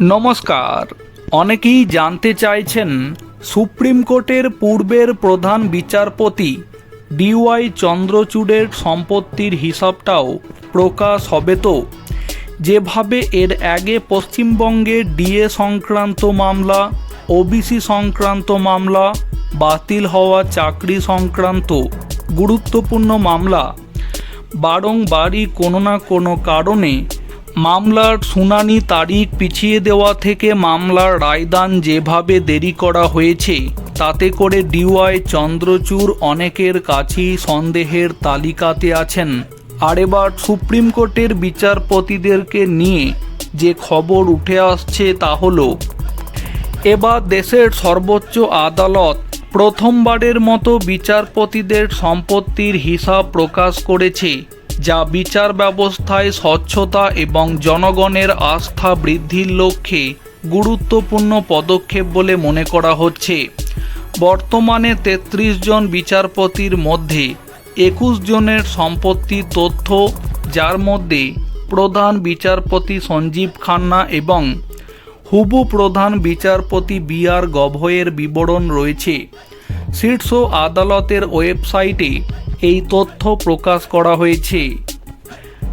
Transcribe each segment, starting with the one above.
নমস্কার। অনেকেই জানতে চাইছেন সুপ্রিম কোর্টের পূর্বের প্রধান বিচারপতি ডিওয়াই চন্দ্রচূড়ের সম্পত্তির হিসাবটাও প্রকাশ হবে তো? যেভাবে এর আগে পশ্চিমবঙ্গে ডিএ সংক্রান্ত মামলা, ওবিসি সংক্রান্ত মামলা, বাতিল হওয়া চাকরি সংক্রান্ত গুরুত্বপূর্ণ মামলা বারংবারই কোনো না কোনো কারণে মামলার শুনানি তারিখ পিছিয়ে দেওয়া থেকে মামলার রায়দান যেভাবে দেরি করা হয়েছে, তাতে করে ডিওয়াই চন্দ্রচূড় অনেকের কাছেই সন্দেহের তালিকাতে আছেন। আর এবার সুপ্রিম কোর্টের বিচারপতিদেরকে নিয়ে যে খবর উঠে আসছে তা হল, এবার দেশের সর্বোচ্চ আদালত প্রথমবারের মতো বিচারপতিদের সম্পত্তির হিসাব প্রকাশ করেছে। যা বিচার ব্যবস্থায় স্বচ্ছতা এবং জনগণের আস্থা বৃদ্ধির লক্ষ্যে গুরুত্বপূর্ণ পদক্ষেপ বলে মনে করা হচ্ছে। বর্তমানে তেত্রিশ জন বিচারপতির মধ্যে একুশ জনের সম্পত্তি তথ্য, যার মধ্যে প্রধান বিচারপতি সঞ্জীব খান্না এবং হুবু প্রধান বিচারপতি বি আর গভয়ের বিবরণ রয়েছে। শীর্ষ আদালতের ওয়েবসাইটে এই তথ্য প্রকাশ করা হয়েছে।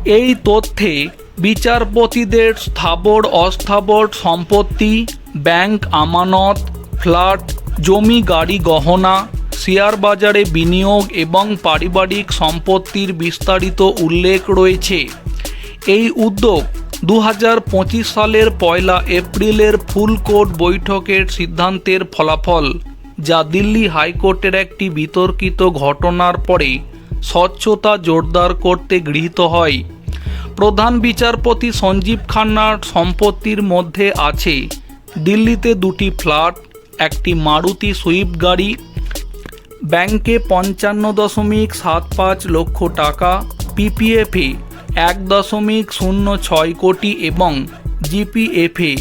এই তথ্যে বিচারপতিদের স্থাবর, অস্থাবর সম্পত্তি, ব্যাংক আমানত, ফ্ল্যাট, জমি, গাড়ি গহনা, শেয়ার বাজারে বিনিয়োগ এবং পারিবারিক সম্পত্তির বিস্তারিত উল্লেখ রয়েছে। এই উদ্যোগ দু হাজার পঁচিশ সালের পয়লা এপ্রিলের ফুল কোর্ট বৈঠকের সিদ্ধান্তের ফলাফল। যা দিল্লি হাইকোর্টের একটি বিতর্কিত ঘটনার পরে স্বচ্ছতা জোরদার করতে গৃহীত হয়। প্রধান বিচারপতি সঞ্জীব খান্নার সম্পত্তির মধ্যে আছে দিল্লিতে দুটি ফ্ল্যাট, একটি মারুতি সুইফট গাড়ি, ব্যাংকে পঞ্চান্ন দশমিক সাত পাঁচ লক্ষ টাকা পিপিএফে এক দশমিক শূন্য ছয় কোটি এবং জিপিএফে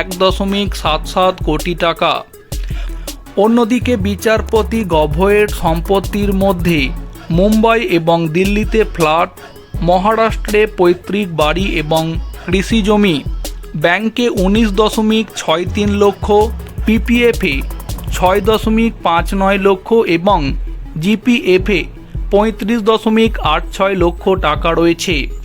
এক দশমিক সাত সাত কোটি টাকা। অন্যদিকে বিচারপতি গভয়ের সম্পত্তির মধ্যে মুম্বাই এবং দিল্লিতে ফ্ল্যাট, মহারাষ্ট্রে পৈতৃক বাড়ি এবং কৃষি জমি। ব্যাংকে উনিশ দশমিক ছয় তিন লক্ষ, পিপিএফে ছয় দশমিক পাঁচ নয় লক্ষ এবং জিপিএফে পঁয়ত্রিশ দশমিক আট ছয় লক্ষ টাকা রয়েছে।